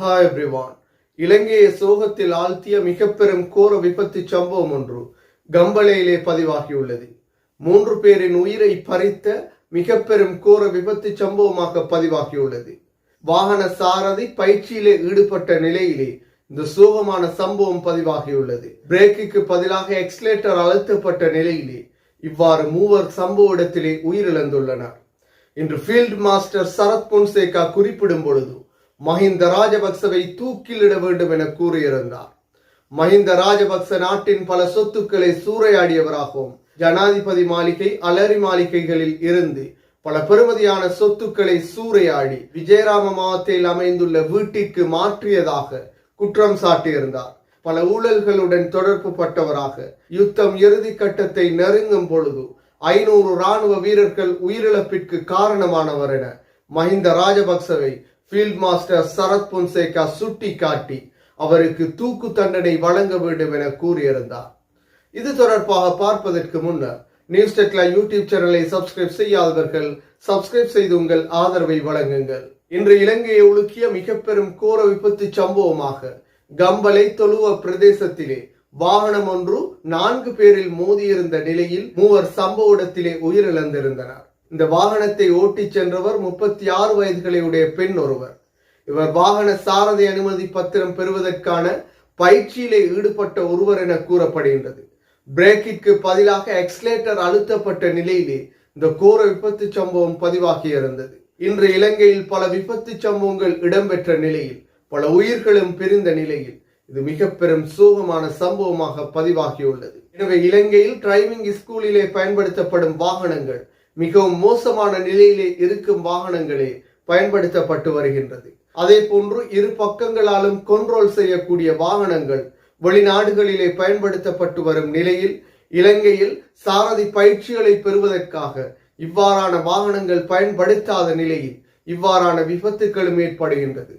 Hi everyone இலங்கையை சோகத்தில் ஆழ்த்திய மிக பெரும் கோர விபத்து சம்பவம் ஒன்று கம்பளையிலே பதிவாகியுள்ளது. மூன்று பேரின் உயிரை பறித்த மிக பெரும் கோர விபத்து சம்பவமாக பதிவாகியுள்ளது. வாகன சாரதி பயிற்சியிலே ஈடுபட்ட நிலையிலே இந்த சோகமான சம்பவம் பதிவாகியுள்ளது. பிரேக்குக்கு பதிலாக எக்ஸ்லேட்டர் அழுத்தப்பட்ட நிலையிலே இவ்வாறு மூவர் சம்பவ இடத்திலே உயிரிழந்துள்ளனர். இன்று ஃபீல்ட் மாஸ்டர் சரத் பொன்சேகா குறிப்பிடும் பொழுது மஹிந்த ராஜபக்சவை தூக்கிலிட வேண்டும் என கூறியிருந்தார். மஹிந்த ராஜபக்ச நாட்டின் பல சொத்துக்களை சூறையாடியவராகவும் ஜனாதிபதி மாளிகை அலரி மாளிகைகளில் இருந்து பல பெருமதியான சொத்துக்களை சூறையாடி விஜயராம மாவட்டத்தில் அமைந்துள்ள வீட்டிற்கு மாற்றியதாக குற்றம் சாட்டியிருந்தார். பல ஊழல்களுடன் தொடர்பு பட்டவராக யுத்தம் இறுதி கட்டத்தை நெருங்கும் பொழுது ஐநூறு ராணுவ வீரர்கள் உயிரிழப்பிற்கு காரணமானவர் என மஹிந்த ராஜபக்சவை ஃபீல்ட் மாஸ்டர் சரத் பொன்சேகா சுட்டி காட்டி அவருக்கு தூக்கு தண்டனை வழங்க வேண்டும் என கூறியிருந்தார். இது தொடர்பாக பார்ப்பதற்கு முன்னர் நியூஸ் டெக்லா யூடியூப் சேனலை சப்ஸ்கிரைப் செய்யாதவர்கள் சப்ஸ்கிரைப் செய்து உங்கள் ஆதரவை வழங்குங்கள். இன்று இலங்கையை உலுக்கிய மிக பெரும் கோர விபத்து சம்பவமாக கம்பலை தொழுவ பிரதேசத்திலே வாகனம் ஒன்று நான்கு பேரில் மோதியிருந்த நிலையில் மூவர் சம்பவ இடத்திலே உயிரிழந்திருந்தனர். இந்த வாகனத்தை ஓட்டிச் சென்றவர் முப்பத்தி ஆறு வயதுகளையுடைய பெண் ஒருவர். இவர் வாகன சாரதி அனுமதி பத்திரம் பெறுவதற்கான பயிற்சியிலே ஈடுபட்ட ஒருவர் என கூறப்படுகின்றது. பிரேக்கிற்கு பதிலாக எக்ஸ்லேட்டர் அழுத்தப்பட்ட நிலையிலே இந்த கோர விபத்து சம்பவம் பதிவாகி இருந்தது இன்று இலங்கையில் பல விபத்து சம்பவங்கள் இடம்பெற்ற நிலையில் பல உயிர்களும் பிரிந்த நிலையில் இது மிக பெரும் சோகமான சம்பவமாக பதிவாகியுள்ளது. எனவே இலங்கையில் டிரைவிங் ஸ்கூலிலே பயன்படுத்தப்படும் வாகனங்கள் மிகவும் மோசமான நிலையிலே இருக்கும் வாகனங்களே பயன்படுத்தப்பட்டு வருகின்றது. அதே போன்று இரு பக்கங்களாலும் கொண்ட்ரோல் செய்யக்கூடிய வாகனங்கள் வெளிநாடுகளிலே பயன்படுத்தப்பட்டு வரும் நிலையில் இலங்கையில் சாரதி பயிற்சிகளை பெறுவதற்காக இவ்வாறான வாகனங்கள் பயன்படுத்தாத நிலையில் இவ்வாறான விபத்துகளும் ஏற்படுகின்றது.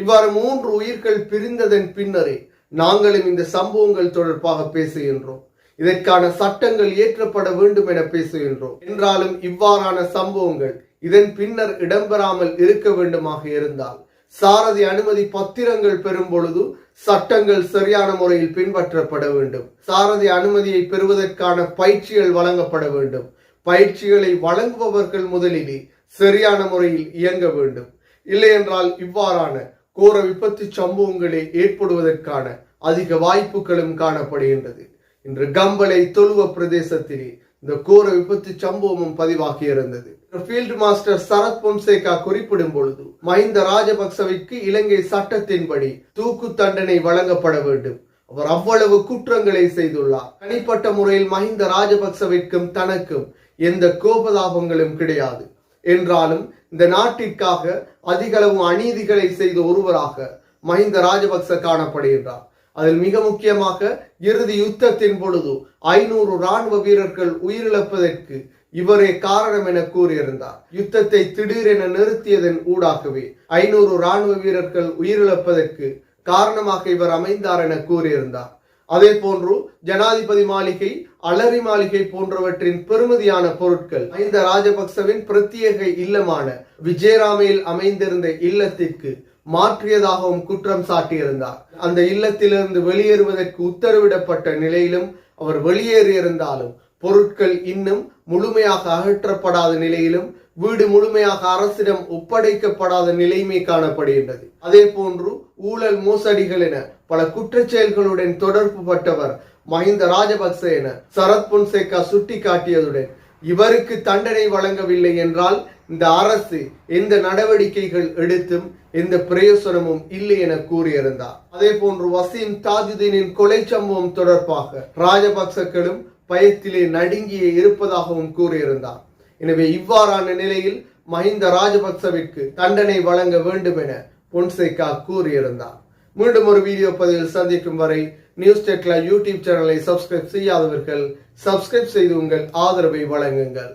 இவ்வாறு மூன்று உயிர்கள் பிரிந்ததன் பின்னரே நாங்களும் இந்த சம்பவங்கள் தொடர்பாக பேசுகின்றோம். இதற்கான சட்டங்கள் இயற்றப்பட வேண்டும் என பேசுகின்றோம். என்றாலும் இவ்வாறான சம்பவங்கள் இதன் பின்னர் இடம்பெறாமல் இருக்க வேண்டுமாக இருந்தால் சாரதி அனுமதி பத்திரங்கள் பெறும் பொழுது சட்டங்கள் சரியான முறையில் பின்பற்றப்பட வேண்டும். சாரதி அனுமதியை பெறுவதற்கான பயிற்சிகள் வழங்கப்பட வேண்டும். பயிற்சிகளை வழங்குபவர்கள் முதலிலே சரியான முறையில் இயங்க வேண்டும். இல்லையென்றால் இவ்வாறான கோர விபத்து சம்பவங்களே ஏற்படுவதற்கான அதிக வாய்ப்புகளும் காணப்படுகின்றது. இன்று கம்பளை தொழுவ பிரதேசத்தில் இந்த கோர விபத்து சம்பவமும் பதிவாகி இருந்தது. ஃபீல்ட் மாஸ்டர் சரத் பொன்சேகா குறிப்பிடும் பொழுது மஹிந்த ராஜபக்சவிற்கு இலங்கை சட்டத்தின்படி தூக்கு தண்டனை வழங்கப்பட வேண்டும். அவர் அவ்வளவு குற்றங்களை செய்துள்ளார். தனிப்பட்ட முறையில் மஹிந்த ராஜபக்சவிற்கும் தனக்கும் எந்த கோபதாபங்களும் கிடையாது. என்றாலும் இந்த நாட்டிற்காக அதிகளவு அநீதிகளை செய்த ஒருவராக மஹிந்த ராஜபக்ச காணப்படுகின்றார். அதில் மிக முக்கியமாக இறுதி யுத்தத்தின் பொழுது ஐநூறு ராணுவ வீரர்கள் உயிரிழப்பதற்கு இவரே காரணம் என கூறியிருந்தார். யுத்தத்தை திடீரென நிறுத்தியதன் ஊடாகவே ஐநூறு ராணுவ வீரர்கள் உயிரிழப்பதற்கு காரணமாக இவர் அமைந்தார் என கூறியிருந்தார். அதே போன்று ஜனாதிபதி மாளிகை அலரி மாளிகை போன்றவற்றின் பெருமதியான பொருட்கள் மஹிந்த ராஜபக்சவின் பிரத்யேக இல்லமான விஜயராமையில் அமைந்திருந்த இல்லத்திற்கு மாற்றியதாகவும் குற்றம் சாட்டியிருந்தார். அந்த இல்லத்திலிருந்து வெளியேறுவதற்கு உத்தரவிடப்பட்ட நிலையிலும் அவர் வெளியேறியிருந்தாலும் பொருட்கள் இன்னும் முழுமையாக அகற்றப்படாத நிலையிலும் வீடு முழுமையாக அரசிடம் ஒப்படைக்கப்படாத நிலைமை காணப்படுகின்றது. அதே போன்று ஊழல் மோசடிகள் என பல குற்றச்செயல்களுடன் தொடர்பு பட்டவர் மஹிந்த ராஜபக்ச என சரத் பொன்சேகா சுட்டி காட்டியதுடன் இவருக்கு தண்டனை வழங்கவில்லை என்றால் இந்த அரசு எந்த நடவடிக்கைகள் எடுத்தும் எந்த பிரயோசனமும் இல்லை என கூறியிருந்தார். அதே போன்று வசீம் தாஜுதீனின் கொலை சம்பவம் தொடர்பாக ராஜபக்சக்களும் பயத்திலே நடுங்கியே இருப்பதாகவும் கூறியிருந்தார். எனவே இவ்வாறான நிலையில் மஹிந்த ராஜபக்சவிற்கு தண்டனை வழங்க வேண்டும் என பொன்சேகா கூறியிருந்தார். மீண்டும் ஒரு வீடியோ பதிவில் சந்திக்கும் வரை நியூஸ் டெக்லா யூடியூப் சேனலை சப்ஸ்கிரைப் செய்யாதவர்கள் சப்ஸ்கிரைப் செய்து உங்கள் ஆதரவை வழங்குங்கள்.